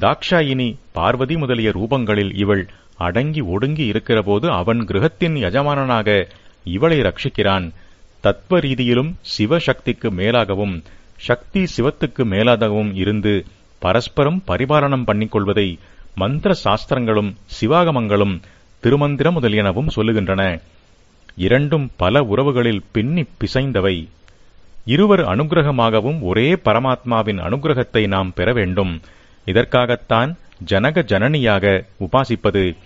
தாக்ஷாயினி பார்வதி முதலிய ரூபங்களில் இவள் அடங்கி ஒடுங்கி இருக்கிறபோது அவன் கிரகத்தின் எஜமானனாக இவளை ரட்சிக்கிறான். தத்துவ ரீதியிலும் சிவசக்திக்கு மேலாகவும் சக்தி சிவத்துக்கு மேலாகவும் இருந்து பரஸ்பரம் பரிபாலனம் பண்ணிக்கொள்வதை மந்திர சாஸ்திரங்களும் சிவாகமங்களும் திருமந்திர முதலியனவும் சொல்லுகின்றன. இரண்டும் பல உறவுகளில் பின்னி பிசைந்தவை. இருவர் அனுகிரகமாகவும் ஒரே பரமாத்மாவின் அனுகிரகத்தை நாம் பெற வேண்டும். இதற்காகத்தான் ஜனக ஜனனியாக உபாசிப்பது.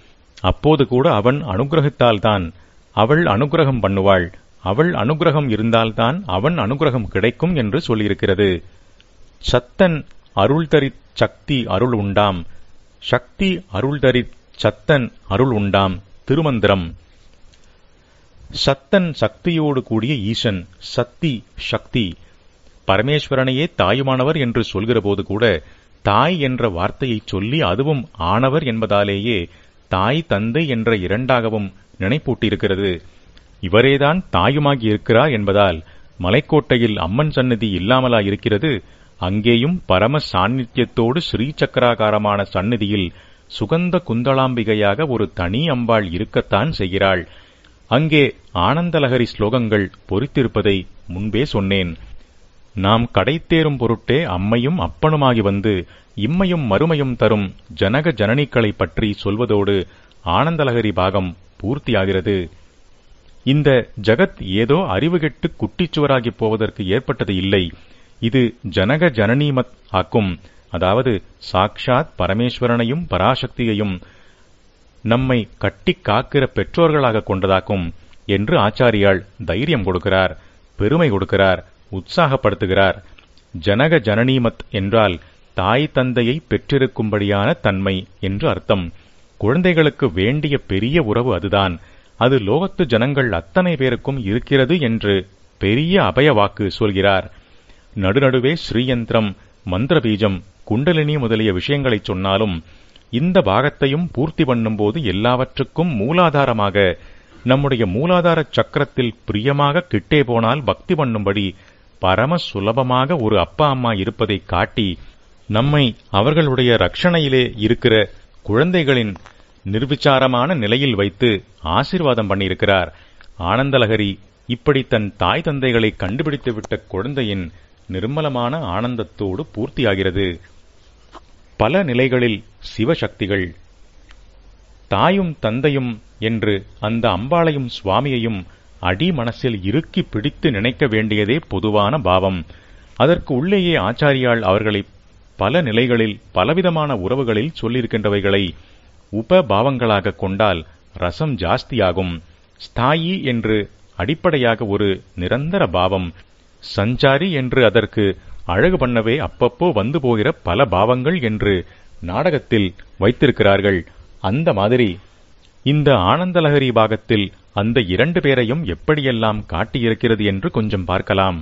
அப்போது கூட அவன் அனுகிரகித்தால்தான் அவள் அனுகிரகம் பண்ணுவாள். அவள் அனுகிரகம் இருந்தால்தான் அவன் அனுகிரகம் கிடைக்கும் என்று சொல்லியிருக்கிறது. சத்தன் அருள் தரித் சக்தி அருள் உண்டாம். சக்தி அருள்தரித் சத்தன் அருள் உண்டாம். திருமந்திரம். சத்தன் சக்தியோடு கூடிய ஈசன் சக்தி சக்தி. பரமேஸ்வரனையே தாயுமானவர் என்று சொல்கிற போது கூட தாய் என்ற வார்த்தையைச் சொல்லி அதுவும் ஆனவர் என்பதாலேயே தாய் தந்தை என்ற இரண்டாகவும் நினைப்பூட்டியிருக்கிறது. இவரேதான் தாயுமாகி இருக்கிறார் என்பதால் மலைக்கோட்டையில் அம்மன் சன்னதி இல்லாமலா இருக்கிறது அங்கேயும் பரம சாநித்தியத்தோடு ஸ்ரீ சக்கராகாரமான சந்நிதியில் சுகந்த குந்தளாம்பிகையாக ஒரு தனி அம்பாள் இருக்கத்தான் செய்கிறாள். அங்கே ஆனந்தலகரி ஸ்லோகங்கள் பொறித்திருப்பதை முன்பே சொன்னேன். நாம் கடைத்தேறும் பொருட்டே அம்மையும் அப்பனுமாகி வந்து இம்மையும் மறுமையும் தரும் ஜனக ஜனனிகளை பற்றி சொல்வதோடு ஆனந்தலகரி பாகம் பூர்த்தியாகிறது. இந்த ஜகத் ஏதோ அறிவுகெட்டு குட்டிச்சுவராகி போவதற்கு ஏற்பட்டது இல்லை. இது ஜனக ஜனனிமத் ஆக்கும். அதாவது சாக்ஷாத் பரமேஸ்வரனையும் பராசக்தியையும் நம்மை கட்டி காக்கிற பெற்றோர்களாக கொண்டதாக்கும் என்று ஆச்சாரியால் தைரியம் கொடுக்கிறார் பெருமை கொடுக்கிறார். உற்சாகப்படுத்துகிறார். ஜனக ஜனனீமத் என்றால் தாய் தந்தையை பெற்றிருக்கும்படியான தன்மை என்று அர்த்தம். குழந்தைகளுக்கு வேண்டிய பெரிய உறவு அதுதான். அது லோகத்து ஜனங்கள் அத்தனை பேருக்கும் இருக்கிறது என்று பெரிய அபய வாக்கு சொல்கிறார். நடுநடுவே ஸ்ரீயந்திரம் மந்திரபீஜம் குண்டலினி முதலிய விஷயங்களைச் சொன்னாலும் இந்த பாகத்தையும் பூர்த்தி பண்ணும்போது எல்லாவற்றுக்கும் மூலாதாரமாக நம்முடைய மூலாதார சக்கரத்தில் பிரியமாக கிட்டே போனால் பக்தி பண்ணும்படி பரம சுலபமாக ஒரு அப்பா அம்மா இருப்பதை காட்டி நம்மை அவர்களுடைய ரட்சணையிலே இருக்கிற குழந்தைகளின் நிர்விச்சாரமான நிலையில் வைத்து ஆசீர்வாதம் பண்ணியிருக்கிறார். ஆனந்தலகரி இப்படி தன் தாய் தந்தைகளை கண்டுபிடித்துவிட்ட குழந்தையின் நிர்மலமான ஆனந்தத்தோடு பூர்த்தியாகிறது. பல நிலைகளில் சிவசக்திகள் தாயும் தந்தையும் என்று அந்த அம்பாளையும் சுவாமியையும் அடி மனசில் இறுக்கி பிடித்து நினைக்க வேண்டியதே பொதுவான பாவம். அதற்கு உள்ளேயே ஆச்சாரியால் அவர்களை பல நிலைகளில் பலவிதமான உறவுகளில் சொல்லியிருக்கின்றவைகளை உப பாவங்களாக கொண்டால் ரசம் ஜாஸ்தியாகும். ஸ்தாயி என்று அடிப்படையாக ஒரு நிரந்தர பாவம். சஞ்சாரி என்று அதற்கு அழகு பண்ணவே அப்பப்போ வந்து போகிற பல பாவங்கள் என்று நாடகத்தில் வைத்திருக்கிறார்கள். அந்த மாதிரி இந்த ஆனந்தலகரி பாகத்தில் அந்த இரண்டு பேரையும் எப்படியெல்லாம் காட்டியிருக்கிறது என்று கொஞ்சம் பார்க்கலாம்.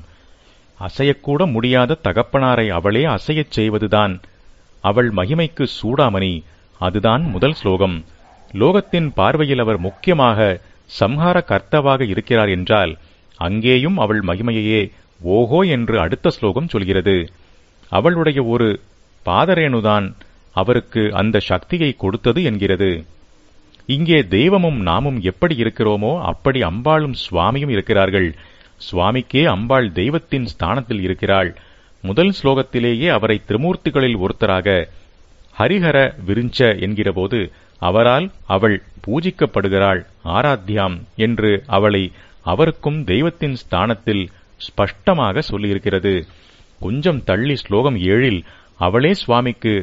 அசையக்கூட முடியாத தகப்பனாரை அவளே அசையச் செய்வதுதான். அவள் மகிமைக்கு சூடாமணி. அதுதான் முதல் ஸ்லோகம். லோகத்தின் பார்வையில் அவர் முக்கியமாக சம்ஹார கர்த்தவாக இருக்கிறார் என்றால் அங்கேயும் அவள் மகிமையையே ஓஹோ என்று அடுத்த ஸ்லோகம் சொல்கிறது. அவளுடைய ஒரு பாதரேணுதான் அவருக்கு அந்த சக்தியை கொடுத்தது என்கிறது. இங்கே தெய்வமும் நாமும் எப்படி இருக்கிறோமோ அப்படி அம்பாளும் சுவாமியும் இருக்கிறார்கள். சுவாமிக்கே அம்பாள் தெய்வத்தின் ஸ்தானத்தில் இருக்கிறாள். முதல் ஸ்லோகத்திலேயே அவரை திருமூர்த்திகளில் ஒருத்தராக ஹரிஹர விருஞ்ச என்கிறபோது அவரால் அவள் பூஜிக்கப்படுகிறாள். ஆராத்யாம் என்று அவளை அவருக்கும் தெய்வத்தின் ஸ்தானத்தில் ஸ்பஷ்டமாக சொல்லியிருக்கிறது. கொஞ்சம் தள்ளி ஸ்லோகம் ஏழில் அவளே சுவாமிக்கு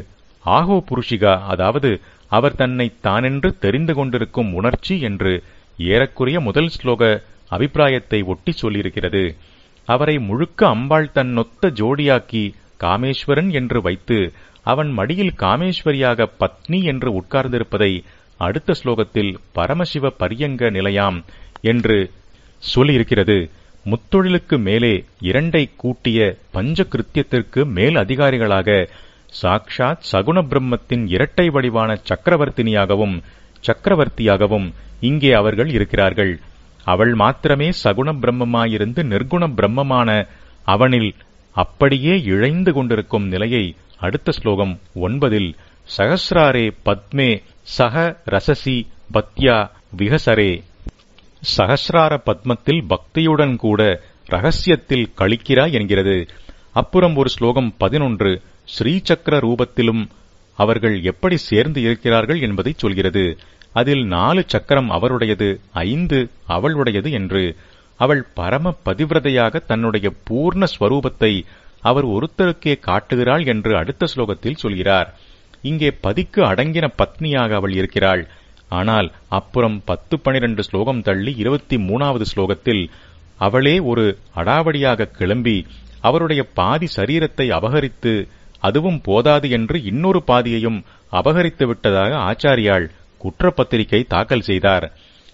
ஆகோ புருஷிகா அதாவது அவர் தன்னை தானென்று தெரிந்து கொண்டிருக்கும் உணர்ச்சி என்று ஏறக்குறைய முதல் ஸ்லோக அபிப்பிராயத்தை ஒட்டி சொல்லியிருக்கிறது. அவரை முழுக்க அம்பாள் தன் நொத்த ஜோடியாக்கி காமேஸ்வரன் என்று வைத்து அவன் மடியில் காமேஸ்வரியாக பத்னி என்று உட்கார்ந்திருப்பதை அடுத்த ஸ்லோகத்தில் பரமசிவ பரியங்க நிலையாம் என்று சொல்லியிருக்கிறது. முத்தொழிலுக்கு மேலே இரண்டை கூட்டிய பஞ்ச கிருத்தியத்திற்கு மேல் அதிகாரிகளாக சாக்ஷாத் சகுண பிரம்மத்தின் இரட்டை வடிவான சக்கரவர்த்தினியாகவும் சக்கரவர்த்தியாகவும் இங்கே அவர்கள் இருக்கிறார்கள். அவள் மாத்திரமே சகுண பிரம்மமாயிருந்து நிர்குண பிரம்மமான அவனில் அப்படியே இழைந்து கொண்டிருக்கும் நிலையை அடுத்த ஸ்லோகம் ஒன்பதில் சகசிராரே பத்மே சக ரசசி பத்யா விகசரே சகசிரார பத்மத்தில் பக்தியுடன் கூட ரகசியத்தில் கழிக்கிறாய் என்கிறது. அப்புறம் ஒரு ஸ்லோகம் பதினொன்று ஸ்ரீசக்கர ரூபத்திலும் அவர்கள் எப்படி சேர்ந்து இருக்கிறார்கள் என்பதை சொல்கிறது. அதில் நாலு சக்கரம் அவருடையது ஐந்து அவளுடையது என்று அவள் பரம பதிவிரதையாக தன்னுடைய பூர்ண ஸ்வரூபத்தை அவர் ஒருத்தருக்கே காட்டுகிறாள் என்று அடுத்த ஸ்லோகத்தில் சொல்கிறார். இங்கே பதிக்கு அடங்கின பத்னியாக அவள் இருக்கிறாள். ஆனால் அப்புறம் பத்து பனிரெண்டு ஸ்லோகம் தள்ளி இருபத்தி மூணாவது ஸ்லோகத்தில் அவளே ஒரு அடாவடியாக கிளம்பி அவருடைய பாதி சரீரத்தை அபகரித்து அதுவும் போதாது என்று இன்னொரு பாதியையும் அபகரித்து விட்டதாக ஆச்சாரியாள் குற்றப்பத்திரிகை தாக்கல் செய்தார்.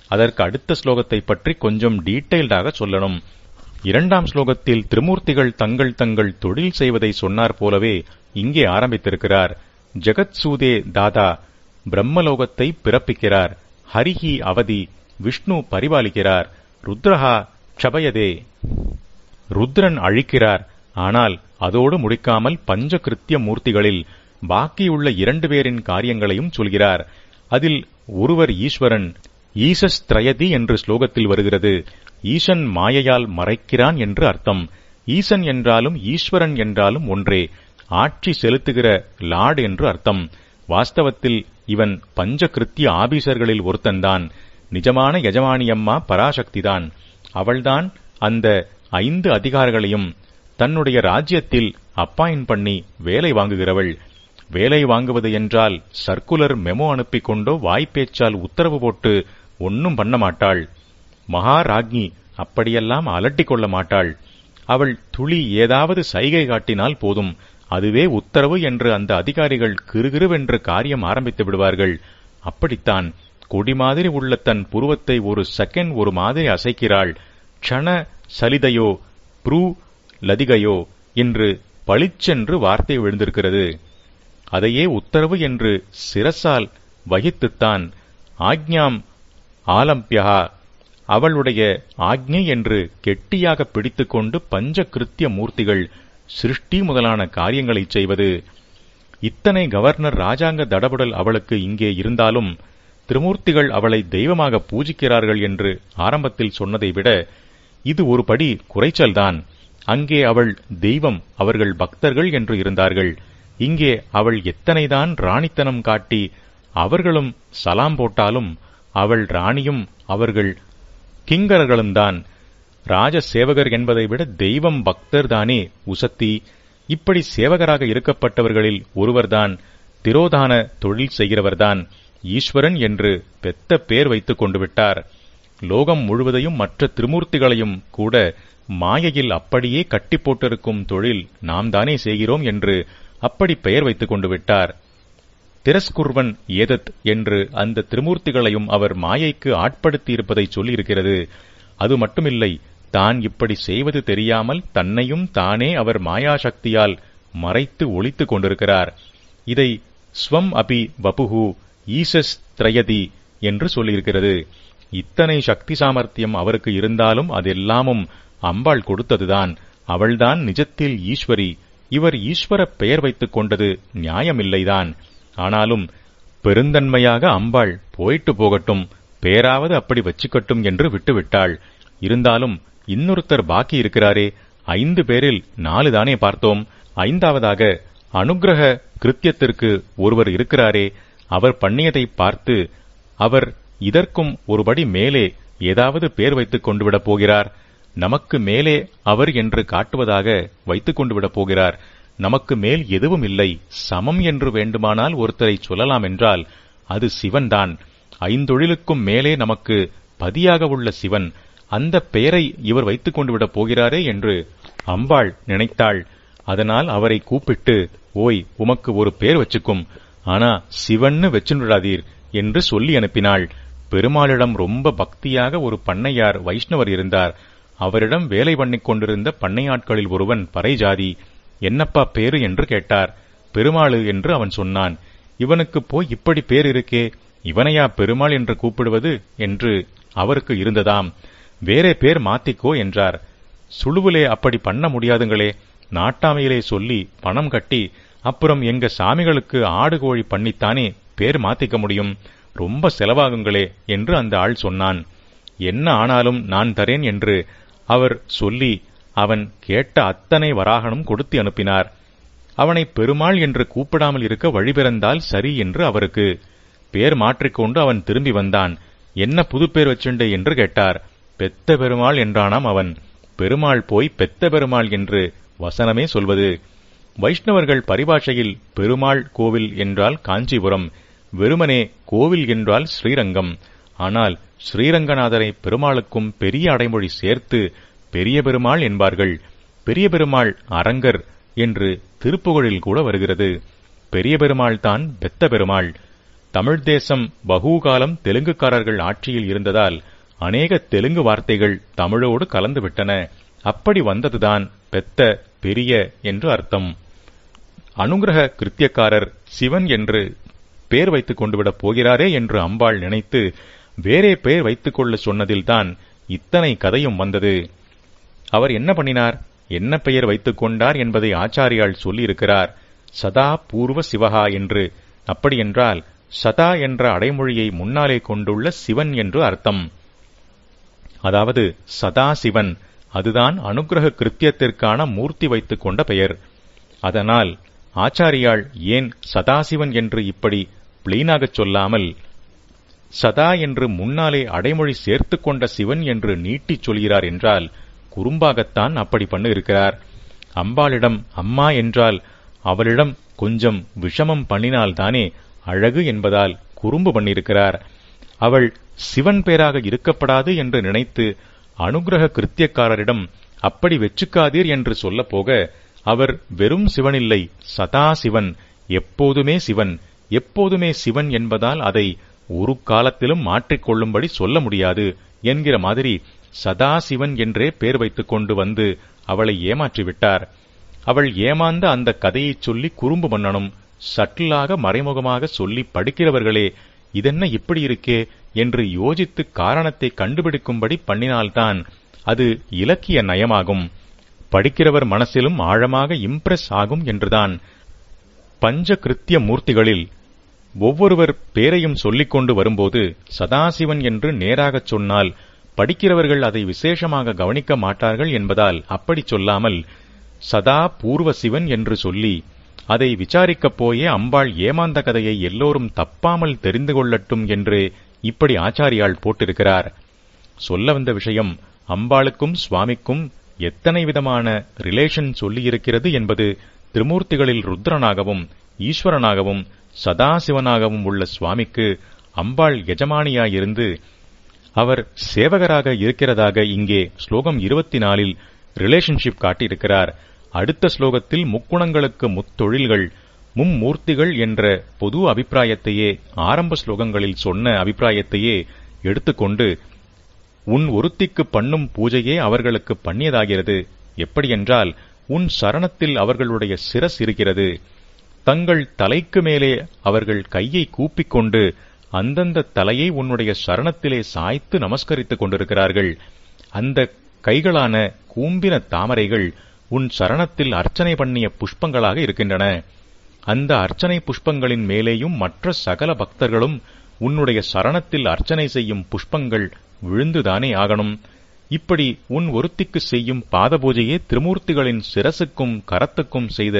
அதற்கு அடுத்த ஸ்லோகத்தை பற்றி கொஞ்சம் டீட்டெயில்டாக சொல்லணும். இரண்டாம் ஸ்லோகத்தில் திருமூர்த்திகள் தங்கள் தங்கள் தொழில் செய்வதை சொன்னார் போலவே இங்கே ஆரம்பித்திருக்கிறார். ஜெகத் சூதே தாதா பிரம்மலோகத்தை பிறப்பிக்கிறார். ஹரிஹி அவதி விஷ்ணு பரிபாலிக்கிறார். ருத்ரஹா க்ஷபயதே. ருத்ரன் அழிக்கிறார். ஆனால் அதோடு முடிக்காமல் பஞ்சகிருத்திய மூர்த்திகளில் பாக்கியுள்ள இரண்டு பேரின் காரியங்களையும் சொல்கிறார். அதில் ஒருவர் ஈஸ்வரன் ஈசஸ்திரயதி என்று ஸ்லோகத்தில் வருகிறது. ஈசன் மாயையால் மறைக்கிறான் என்று அர்த்தம். ஈசன் என்றாலும் ஈஸ்வரன் என்றாலும் ஒன்றே. ஆட்சி செலுத்துகிற லார்டு என்று அர்த்தம். வாஸ்தவத்தில் இவன் பஞ்சகிருத்திய ஆபீசர்களில் ஒருத்தன்தான். நிஜமான எஜமானியம்மா பராசக்திதான். அவள்தான் அந்த ஐந்து அதிகாரிகளையும் தன்னுடைய ராஜ்யத்தில் அப்பாயின் பண்ணி வேலை வாங்குகிறவள். வேலை வாங்குவது என்றால் சர்க்குலர் மெமோ அனுப்பிக் கொண்டோ வாய்ப்பேச்சால் உத்தரவு போட்டு ஒன்னும் பண்ண மாட்டாள். மகாராஜ்ஞி அப்படியெல்லாம் அலட்டிக் கொள்ள மாட்டாள். அவள் துளி ஏதாவது சைகை காட்டினால் போதும். அதுவே உத்தரவு என்று அந்த அதிகாரிகள் கிருகிருவென்று காரியம் ஆரம்பித்து விடுவார்கள். அப்படித்தான் கொடி மாதிரி உள்ள தன் புருவத்தை ஒரு செகண்ட் ஒரு மாதிரி அசைக்கிறாள். க்ஷண சலிதையோ ப்ரூ லதிகையோ என்று பளிச்சென்று வார்த்தை விழுந்திருக்கிறது. அதையே உத்தரவு என்று சிரசால் வகித்துத்தான் ஆக்ஞாம் ஆலம்பியா அவளுடைய ஆக்ஞை என்று கெட்டியாக பிடித்துக்கொண்டு பஞ்ச கிருத்திய மூர்த்திகள் சிருஷ்டி முதலான காரியங்களை செய்வது. இத்தனை கவர்னர் ராஜாங்க தடபுடல் அவளுக்கு இங்கே இருந்தாலும் திருமூர்த்திகள் அவளை தெய்வமாக பூஜிக்கிறார்கள் என்று ஆரம்பத்தில் சொன்னதை விட இது ஒரு படி குறைச்சல்தான். அங்கே அவள் தெய்வம் அவர்கள் பக்தர்கள் என்று இருந்தார்கள். இங்கே அவள் எத்தனைதான் ராணித்தனம் காட்டி அவர்களும் சலாம் போட்டாலும் அவள் ராணியும் அவர்கள் கிங்கர்களும் தான். ராஜ சேவகர் என்பதை விட தெய்வம் பக்தர் தானே உசத்தி. இப்படி சேவகராக இருக்கப்பட்டவர்களில் ஒருவர்தான் திரோதான தொழில் செய்கிறவர்தான் ஈஸ்வரன் என்று பெத்த பேர் வைத்துக் கொண்டு விட்டார். லோகம் முழுவதையும் மற்ற திருமூர்த்திகளையும் கூட மாயையில் அப்படியே கட்டி போட்டிருக்கும் தொழில் நாம் தானே செய்கிறோம் என்று அப்படி பெயர் வைத்துக் கொண்டு விட்டார். திரஸ்குர்வன் ஏதத் என்று அந்த திருமூர்த்திகளையும் அவர் மாயைக்கு ஆட்படுத்தி இருப்பதை சொல்லியிருக்கிறது. அது மட்டுமில்லை தான் இப்படி செய்வது தெரியாமல் தன்னையும் தானே அவர் மாயாசக்தியால் மறைத்து ஒழித்து கொண்டிருக்கிறார். இதை ஸ்வம் அபி வபுகு ஈசஸ் திரயதி என்று சொல்லியிருக்கிறது. இத்தனை சக்தி சாமர்த்தியம் அவருக்கு இருந்தாலும் அதெல்லாமும் அம்பாள் கொடுத்ததுதான். அவள்தான் நிஜத்தில் ஈஸ்வரி. இவர் ஈஸ்வர பெயர் வைத்துக் கொண்டது நியாயமில்லைதான். ஆனாலும் பெருந்தன்மையாக அம்பாள் போயிட்டு போகட்டும் பேராவது அப்படி வச்சுக்கட்டும் என்று விட்டுவிட்டாள். இருந்தாலும் இன்னொருத்தர் பாக்கி இருக்கிறாரே. ஐந்து பேரில் நாலு தானே பார்த்தோம். ஐந்தாவதாக அனுகிரக கிருத்தியத்திற்கு ஒருவர் இருக்கிறாரே. அவர் பண்ணியதை பார்த்து அவர் இதற்கும் ஒருபடி மேலே ஏதாவது பேர் வைத்துக் கொண்டு விடப் போகிறார். நமக்கு மேலே அவர் என்று காட்டுவதாக வைத்துக் கொண்டு விடப் போகிறார். நமக்கு மேல் எதுவும் இல்லை. சமம் என்று வேண்டுமானால் ஒருத்தரை சொல்லலாம் என்றால் அது சிவன்தான். ஐந்தொழிலுக்கும் மேலே நமக்கு பதியாக உள்ள சிவன். அந்த பெயரை இவர் வைத்துக் கொண்டு விடப் போகிறாரே என்று அம்பாள் நினைத்தாள். அதனால் அவரை கூப்பிட்டு ஓய் உமக்கு ஒரு பேர் வச்சுக்கும். ஆனா சிவன்னு வச்சுடாதீர் என்று சொல்லி அனுப்பினாள். பெருமாளிடம் ரொம்ப பக்தியாக ஒரு பண்ணையார் வைஷ்ணவர் இருந்தார். அவரிடம் வேலை பண்ணிக் கொண்டிருந்த பண்ணையாட்களில் ஒருவன் பறைஜாதி. என்னப்பா பேரு என்று கேட்டார். பெருமாளு என்று அவன் சொன்னான். இவனுக்கு போய் இப்படி பேர் இருக்கே. இவனையா பெருமாள் என்று கூப்பிடுவது என்று அவருக்கு இருந்ததாம். வேறே பேர் மாத்திக்கோ என்றார். சுழுவிலே அப்படி பண்ண முடியாதுங்களே. நாட்டாமையிலே சொல்லி பணம் கட்டி அப்புறம் எங்க சாமிகளுக்கு ஆடு கோழி பண்ணித்தானே பேர் மாத்திக்க முடியும். ரொம்ப செலவாகுங்களே என்று அந்த ஆள் சொன்னான். என்ன ஆனாலும் நான் தரேன் என்று அவர் சொல்லி அவன் கேட்ட அத்தனை வராகனும் கொடுத்து அனுப்பினார். அவனை பெருமாள் என்று கூப்பிடாமல் இருக்க வழிபிறந்தால் சரி என்று அவருக்கு. பேர் மாற்றிக்கொண்டு அவன் திரும்பி வந்தான். என்ன புது பேர் என்று கேட்டார். பெத்த பெருமாள் என்றானாம் அவன். பெருமாள் போய் பெத்த பெருமாள் என்று வசனமே சொல்வது. வைஷ்ணவர்கள் பரிபாஷையில் பெருமாள் கோவில் என்றால் காஞ்சிபுரம். வெறுமனே கோவில் என்றால் ஸ்ரீரங்கம். ஆனால் ஸ்ரீரங்கநாதரை பெருமாளுக்கும் பெரிய அடைமொழி சேர்த்து பெரிய பெருமாள் என்பார்கள். பெரிய பெருமாள் அரங்கர் என்று திருப்புகழில் கூட வருகிறது. பெரிய பெருமாள் தான் பெத்த பெருமாள். தமிழ் தேசம் பகூகாலம் தெலுங்குக்காரர்கள் ஆட்சியில் இருந்ததால் அநேக தெலுங்கு வார்த்தைகள் தமிழோடு கலந்துவிட்டன. அப்படி வந்ததுதான் பெத்த பெரிய என்று அர்த்தம். அனுகிரக கிருத்தியக்காரர் சிவன் என்று பேர் வைத்துக் கொண்டு விடப் போகிறாரே என்று அம்பாள் நினைத்து வேறே பெயர் வைத்துக் கொள்ள சொன்னதில்தான் இத்தனை கதையும் வந்தது. அவர் என்ன பண்ணினார்? என்ன பெயர் வைத்துக் கொண்டார் என்பதை ஆச்சாரியால் சொல்லியிருக்கிறார். சதா பூர்வ சிவகா என்று. அப்படியென்றால் சதா என்ற அடைமொழியை முன்னாலே கொண்டுள்ள சிவன் என்று அர்த்தம். அதாவது சதா சிவன். அதுதான் அனுகிரக கிருத்தியத்திற்கான மூர்த்தி வைத்துக் கொண்ட பெயர். அதனால் ஆச்சாரியாள் ஏன் சதாசிவன் என்று இப்படி பிளீனாகச் சொல்லாமல் சதா என்று முன்னாலே அடைமொழி சேர்த்து கொண்ட சிவன் என்று நீட்டிச் சொல்கிறார் என்றால் குறும்பாகத்தான் அப்படி பண்ணு இருக்கிறார் அம்பாளிடம் அம்மா என்றால் அவளிடம் கொஞ்சம் விஷமம் பண்ணினால்தானே அழகு என்பதால் குறும்பு பண்ணியிருக்கிறார். அவள் சிவன் பேராக இருக்கப்படாது என்று நினைத்து அனுகிரக கிருத்தியக்காரரிடம் அப்படி வெச்சுக்காதீர் என்று சொல்லப்போக அவர் வெறும் சிவனில்லை சதா சிவன் எப்போதுமே சிவன் எப்போதுமே சிவன் என்பதால் அதை ஒரு காலத்திலும் மாற்றிக்கொள்ளும்படி சொல்ல முடியாது என்கிற மாதிரி சதா சிவன் என்றே பேர் வைத்துக் கொண்டு வந்து அவளை ஏமாற்றிவிட்டார். அவள் ஏமாந்த அந்த கதையைச் சொல்லி குறும்பு மன்னனும் சட்டிலாக மறைமுகமாக சொல்லி படிக்கிறவர்களே இதென்ன இப்படி இருக்கே என்று யோசித்து காரணத்தை கண்டுபிடிக்கும்படி பண்ணினால்தான் அது இலக்கிய நயமாகும். படிக்கிறவர் மனசிலும் ஆழமாக இம்ப்ரெஸ் ஆகும் என்றுதான் பஞ்ச கிருத்திய மூர்த்திகளில் ஒவ்வொருவர் பேரையும் சொல்லிக் கொண்டு வரும்போது சதாசிவன் என்று நேராகச் சொன்னால் படிக்கிறவர்கள் அதை விசேஷமாக கவனிக்க மாட்டார்கள் என்பதால் அப்படி சொல்லாமல் சதா பூர்வ சிவன் என்று சொல்லி அதை விசாரிக்கப் போயே அம்பாள் ஏமாந்த கதையை எல்லோரும் தப்பாமல் தெரிந்து கொள்ளட்டும் என்று இப்படி ஆச்சாரியால் போட்டிருக்கிறார். சொல்ல வந்த விஷயம் அம்பாளுக்கும் சுவாமிக்கும் எத்தனை விதமான ரிலேஷன் சொல்லியிருக்கிறது என்பது திருமூர்த்திகளில் ருத்ரனாகவும் ஈஸ்வரனாகவும் சதாசிவனாகவும் உள்ள சுவாமிக்கு அம்பாள் எஜமானியாயிருந்து அவர் சேவகராக இருக்கிறதாக இங்கே ஸ்லோகம் இருபத்தி நாலில் ரிலேஷன்ஷிப் காட்டியிருக்கிறார். அடுத்த ஸ்லோகத்தில் முக்குணங்களுக்கு முத்தொழில்கள் மும்மூர்த்திகள் என்ற பொது அபிப்பிராயத்தையே ஆரம்ப ஸ்லோகங்களில் சொன்ன அபிப்பிராயத்தையே எடுத்துக்கொண்டு உன் ஒருத்திக்கு பண்ணும் பூஜையே அவர்களுக்கு பண்ணியதாகிறது. எப்படியென்றால் உன் சரணத்தில் அவர்களுடைய சிரஸ் இருக்கிறது. தங்கள் தலைக்கு மேலே அவர்கள் கையை கூப்பிக் கொண்டு அந்தந்த தலையை உன்னுடைய சரணத்திலே சாய்த்து நமஸ்கரித்துக் கொண்டிருக்கிறார்கள். அந்த கைகளான கூம்பின தாமரைகள் உன் சரணத்தில் அர்ச்சனை பண்ணிய புஷ்பங்களாக இருக்கின்றன. அந்த அர்ச்சனை புஷ்பங்களின் மேலேயும் மற்ற சகல பக்தர்களும் உன்னுடைய சரணத்தில் அர்ச்சனை செய்யும் புஷ்பங்கள் விழுந்துதானே ஆகணும். இப்படி உன் ஒருத்திக்கு செய்யும் பாத பூஜையே திருமூர்த்திகளின் சிரசுக்கும் கரத்துக்கும் செய்த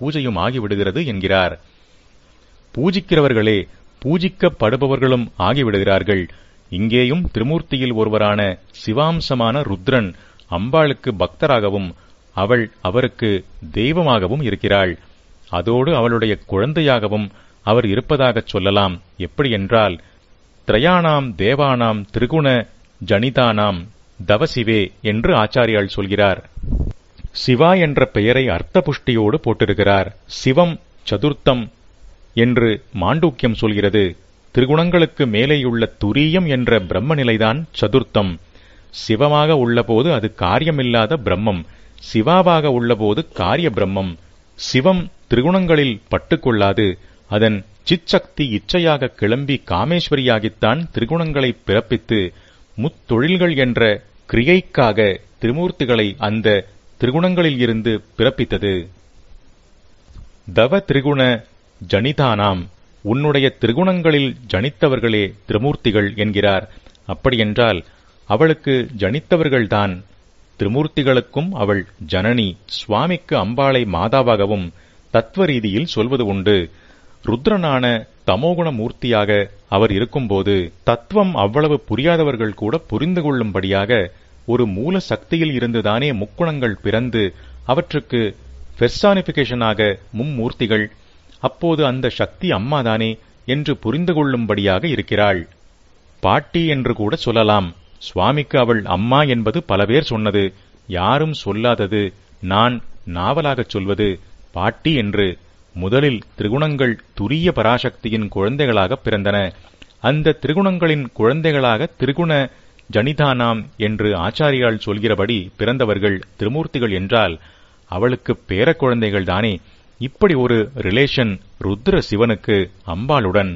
பூஜையும் ஆகிவிடுகிறது என்கிறார். பூஜிக்கிறவர்களே பூஜிக்கப்படுபவர்களும் ஆகிவிடுகிறார்கள். இங்கேயும் திருமூர்த்தியில் ஒருவரான சிவாம்சமான ருத்ரன் அம்பாளுக்கு பக்தராகவும் அவள் அவருக்கு தெய்வமாகவும் இருக்கிறாள். அதோடு அவளுடைய குழந்தையாகவும் அவர் இருப்பதாகச் சொல்லலாம். எப்படி என்றால் திரையானாம் தேவானாம் திரிகுண ஜனிதானாம் தவசிவே என்று ஆச்சாரியால் சொல்கிறார். சிவா என்ற பெயரை அர்த்த புஷ்டியோடு போட்டிருக்கிறார். சிவம் சதுர்த்தம் என்று மாண்டூக்கியம் சொல்கிறது. திரிகுணங்களுக்கு மேலேயுள்ள துரியம் என்ற பிரம்ம நிலைதான் சதுர்த்தம். சிவமாக உள்ளபோது அது காரியமில்லாத பிரம்மம். சிவாவாக உள்ளபோது காரிய பிரம்மம். சிவம் திரிகுணங்களில் பட்டுக்கொள்ளாது. அதன் சிச்சக்தி இச்சையாக கிளம்பி காமேஸ்வரியாகித்தான் திரிகுணங்களை பிறப்பித்து முத்தொழில்கள் என்ற கிரியைக்காக திருமூர்த்திகளை அந்த திரிகுணங்களில் இருந்து பிறப்பித்தது. தவ திரிகுண ஜனிதானாம். உன்னுடைய திரிகுணங்களில் ஜனித்தவர்களே திரிமூர்த்திகள் என்கிறார். அப்படியென்றால் அவளுக்கு ஜனித்தவர்கள்தான். திருமூர்த்திகளுக்கும் அவள் ஜனனி சுவாமிக்கு அம்பாளை மாதாவாகவும் தத்துவ ரீதியில் சொல்வது உண்டு. ருத்ரனான தமோகுண மூர்த்தியாக அவர் இருக்கும்போது தத்துவம் அவ்வளவு புரியாதவர்கள் கூட புரிந்து கொள்ளும்படியாக ஒரு மூல சக்தியில் இருந்துதானே முக்குணங்கள் பிறந்து அவற்றுக்கு பெர்சானிபிகேஷனாக மும்மூர்த்திகள். அப்போது அந்த சக்தி அம்மாதானே என்று புரிந்து கொள்ளும்படியாக இருக்கிறாள். பாட்டி என்று கூட சொல்லலாம். சுவாமிக்கு அவள் அம்மா என்பது பல பேர் சொன்னது. யாரும் சொல்லாதது. நான் நாவலாகச் சொல்வது பாட்டி என்று. முதலில் திரிகுணங்கள் துரிய பராசக்தியின் குழந்தைகளாக பிறந்தன. அந்த திரிகுணங்களின் குழந்தைகளாக திரிகுண ஜனிதானாம் என்று ஆச்சாரியால் சொல்கிறபடி பிறந்தவர்கள் திருமூர்த்திகள் என்றால் அவளுக்கு பேர குழந்தைகள் தானே இப்படி ஒரு ரிலேஷன் ருத்ர சிவனுக்கு அம்பாளுடன்